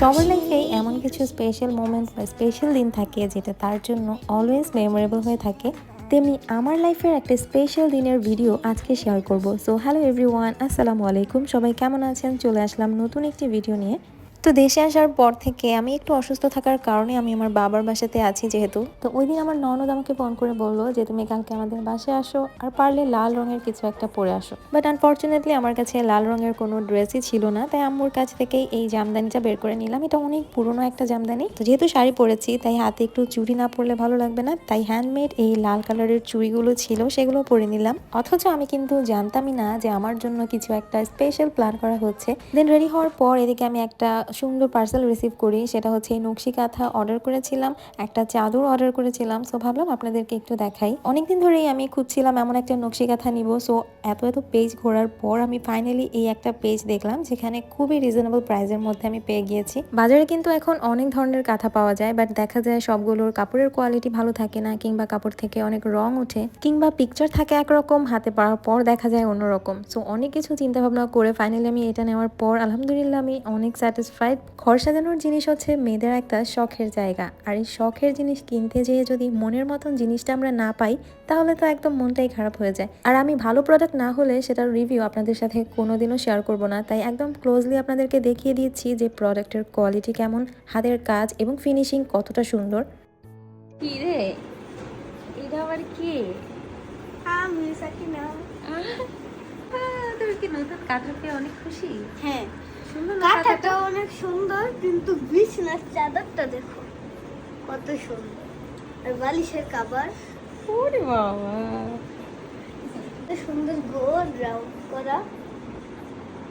সবার লাইফেই এমন কিছু স্পেশাল মোমেন্ট বা স্পেশাল দিন থাকে যেটা তার জন্য অলওয়েজ মেমোরেবল হয়ে থাকে। তেমনি আমার লাইফের একটা স্পেশাল দিনের ভিডিও আজকে শেয়ার করব। সো হ্যালো এভরিওয়ান আসসালামু আলাইকুম। সবাই কেমন আছেন? চলে আসলাম নতুন একটি ভিডিও নিয়ে। তো দেশে আসার পর থেকে আমি একটু অসুস্থ থাকার কারণে আমি আমার বাবার বাসাতে আছি যেহেতু। তো ওই দিন আমার ননদ আমাকে ফোন করে বলল যে, তুমি কালকে আমাদের বাসায় আসো আর পারলে লাল রঙের কিছু একটা পরে আসো। বাট আনফর্চুনেটলি আমার কাছে লাল রঙের কোনো ড্রেসই ছিল না। তাই আম্মুর কাছ থেকেই এই জামদানিটা বের করে নিলাম। এটা অনেক পুরনো একটা জামদানি। তো যেহেতু শাড়ি পরেছি, তাই হাতে একটু চুড়ি না পরলে ভালো লাগবে না। তাই হ্যান্ডমেড এই লাল কালারের চুড়িগুলো ছিল, সেগুলো পরে নিলাম। অথচ আমি কিন্তু জানতামই না যে আমার জন্য কিছু একটা স্পেশাল প্ল্যান করা হচ্ছে। দেন রেডি হওয়ার পর এদিকে আমি একটা সুন্দর পার্সেল রিসিভ করি। সেটা হচ্ছে নকশি কাঁথা অর্ডার করেছিলাম, একটা চাদর অর্ডার করেছিলাম। সো ভাবলাম আপনাদেরকে একটু দেখাই। অনেকদিন ধরেই আমি খুঁজছিলাম এমন একটা নকশি কাঁথা নিব। সো এত এত পেজ ঘোরার পর আমি ফাইনালি এই একটা পেজ দেখলাম, যেখানে খুবই রিজনেবল প্রাইসের মধ্যে আমি পেয়ে গিয়েছি। বাজারে কিন্তু এখন অনেক ধরনের কাঁথা পাওয়া যায় বাট দেখা যায় সবগুলোর কাপড়ের কোয়ালিটি ভালো থাকে না, কিংবা কাপড় থেকে অনেক রং ওঠে, কিংবা পিকচার থাকে একরকম, হাতে পাওয়ার পর দেখা যায় অন্যরকম। সো অনেক কিছু চিন্তা ভাবনা করে ফাইনালি আমি এটা নেওয়ার পর, আলহামদুলিল্লাহ আমি অনেক স্যাটিসফাইড ঘর সাজানোর জিনিস হচ্ছে মেয়েদের একটা শখের জায়গা। আর এই শখের জিনিস কিনতে যেয়ে যদি মনের মতন জিনিসটা আমরা না পাই তাহলে তো একদম মনটাই খারাপ হয়ে যায়। আর আমি ভালো প্রোডাক্ট না হলে সেটার রিভিউ আপনাদের সাথে কোনোদিনও শেয়ার করব না। তাই একদম ক্লোজলি আপনাদেরকে দেখিয়ে দিচ্ছি যে প্রোডাক্টের কোয়ালিটি কেমন হাতের কাজ এবং ফিনিশিং কতটা সুন্দর। কি রে? এটা আবার কি? আমি সাকিনা তুমি কি নতুন কাঁথা পেয়ে অনেক খুশি? হ্যাঁ। কাঁথাটা? অনেক সুন্দর কিন্তু বিছনার চাদরটা দেখো কত সুন্দর। আর বালিশের কাবার ওরে বাবা। সুন্দর গোল রাউন্ড করা।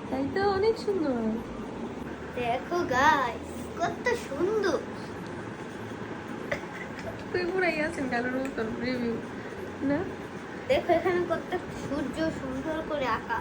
তাই তো অনেক সুন্দর। দেখো গাইস কত সুন্দর। তুই পুরাই আছেন কালোর মতন রিভিউ না? দেখো এখানে কত সূর্য সুন্দর করে আঁকা।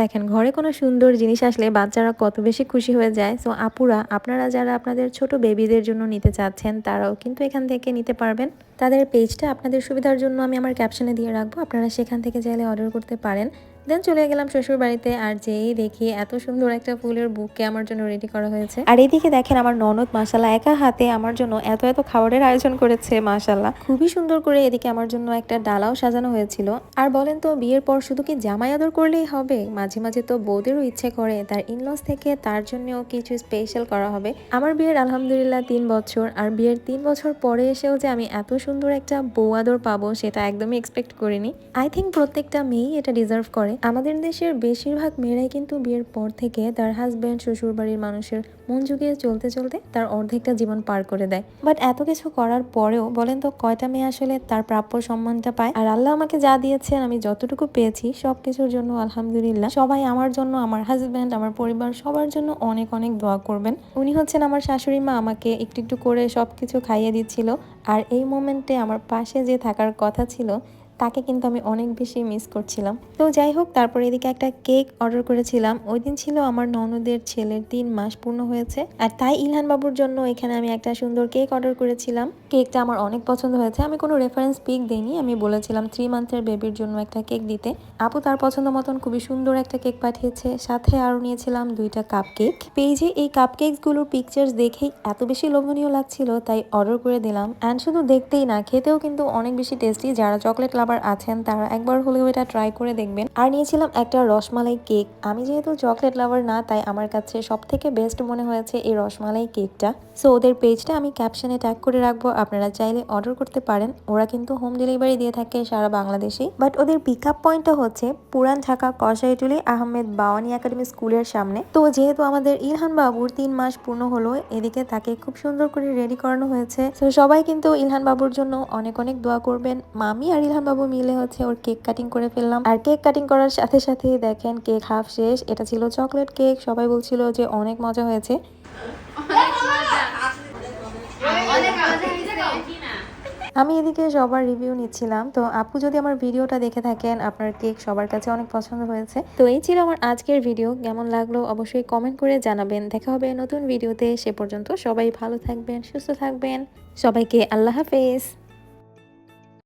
দেখেন, ঘরে কোনো সুন্দর জিনিস আসলে বাচ্চারা কত বেশি খুশি হয়ে যায়। সো আপুরা, আপনারা যারা আপনাদের ছোট বেবিদের জন্য নিতে চাচ্ছেন, তারাও কিন্তু এখান থেকে নিতে পারবেন। তাদের পেজটা আপনাদের সুবিধার জন্য আমি আমার ক্যাপশনে দিয়ে রাখব। আপনারা সেখান থেকে চাইলে অর্ডার করতে পারেন। দেন চলে গেলাম শ্বশুর বাড়িতে আর যেই দেখি এত সুন্দর একটা ফুলের বুককে আমার জন্য রেডি করা হয়েছে। আর এইদিকে দেখেন আমার ননদ মাসাল্লাহ একা হাতে আমার জন্য এত এত খাবারের আয়োজন করেছে মাসাল্লাহ খুবই সুন্দর করে এদিকে আমার জন্য একটা ডালাও সাজানো হয়েছিল। আর বলেন তো বিয়ের পর শুধু কি জামাই আদর করলেই হবে? মাঝে মাঝে তো বৌদেরও ইচ্ছে করে তার ইনলস থেকে তার জন্যও কিছু স্পেশাল করা হবে। আমার বিয়ের আলহামদুলিল্লাহ তিন বছর আর বিয়ের তিন বছর পরে এসেও যে আমি এত সুন্দর একটা বউ আদর পাবো সেটা একদমই এক্সপেক্ট করিনি। আই থিঙ্ক প্রত্যেকটা মেয়েই এটা ডিজার্ভ করে। আমাদের দেশের বেশিরভাগ মেয়েরাই কিন্তু বিয়ের পর থেকে তার হাজব্যান্ড শ্বশুর বাড়ির মানুষের মন জুগিয়ে চলতে চলতে তার অর্ধেকটা জীবন পার করে দেয়। বাট এত কিছু করার পরেও বলেন তো, কয়টা মেয়ে আসলে তার প্রাপ্য সম্মানটা পায়? আর আল্লাহ আমাকে যা দিয়েছেন, আমি যতটুকু পেয়েছি সব কিছুর জন্য আলহামদুলিল্লাহ। সবাই আমার জন্য, আমার হাজব্যান্ড আমার পরিবার, সবার জন্য অনেক অনেক দোয়া করবেন। উনি হচ্ছেন আমার শাশুড়ি মা, আমাকে একটু একটু করে সব কিছু খাইয়ে দিচ্ছিল। আর এই মোমেন্টে আমার পাশে যে থাকার কথা ছিল তাকে কিন্তু আমি অনেক বেশি মিস করছিলাম। তো যাই হোক, তারপর এদিকে একটা কেক অর্ডার করেছিলাম। ওই দিন ছিল আমার ননদের ছেলের তিন মাস পূর্ণ হয়েছে। আর তাই ইলহান বাবুর জন্য এখানে আমি একটা সুন্দর কেক অর্ডার করেছিলাম। কেকটা আমার অনেক পছন্দ হয়েছে। আমি কোনো রেফারেন্স পিক দিইনি। আমি বলেছিলাম থ্রি মান্থের বেবির জন্য একটা কেক দিতে। আপু তার পছন্দ মতন খুবই সুন্দর একটা কেক পাঠিয়েছে। সাথে আরও নিয়েছিলাম দুইটা কাপ কেক পেজে এই কাপ কেকগুলোর পিকচার্স দেখেই এত বেশি লোভনীয় লাগছিল, তাই অর্ডার করে দিলাম। অ্যান্ড শুধু দেখতেই না, খেতেও কিন্তু অনেক বেশি টেস্টি যারা চকলেট লাভার আছেন, তারা একবার হলেও এটা ট্রাই করে দেখবেন। আর নিয়েছিলাম একটা রসমালাই কেক। আমি যেহেতু চকলেট লাভার না, তাই আমার কাছে সব থেকে বেস্ট মনে হয়েছে এই রসমালাই কেকটা। সো ওদের পেজটা আমি ক্যাপশনে ট্যাগ করে রাখব। আপনারা চাইলে অর্ডার করতে পারেন। ওরা কিন্তু হোম ডেলিভারি দিয়ে থাকে সারা বাংলাদেশে। বাট ওদের পিক আপ পয়েন্টটা হচ্ছে পুরান ঢাকা কসাইটুলি আহমেদ বাওয়ানি একাডেমি স্কুলের সামনে। তো, যেহেতু আমাদের ইলহান বাবুর তিন মাস পূর্ণ হলো, এদিকে তাকে খুব সুন্দর করে রেডি করানো হয়েছে। তো সবাই কিন্তু ইলহান বাবুর জন্য অনেক অনেক দোয়া করবেন। মামি আর ইলহান বাবু মিলে হচ্ছে ওর কেক কাটিং করে ফেললাম। আর কেক কাটিং করার সাথে সাথে দেখেন কেক হাফ শেষ। এটা ছিল চকলেট কেক সবাই বলছিল যে অনেক মজা হয়েছে। আমি এদিকে সবার রিভিউ নিচ্ছিলাম। তো আপু যদি আমার ভিডিওটা দেখে থাকেন, আপনার কেক সবার কাছে অনেক পছন্দ হয়েছে। তো এই ছিল আমার আজকের ভিডিও কেমন লাগল অবশ্যই কমেন্ট করে জানাবেন। দেখা হবে নতুন ভিডিওতে সে পর্যন্ত সবাই ভালো থাকবেন, সুস্থ থাকবেন। সবাইকে আল্লাহ হাফেজ।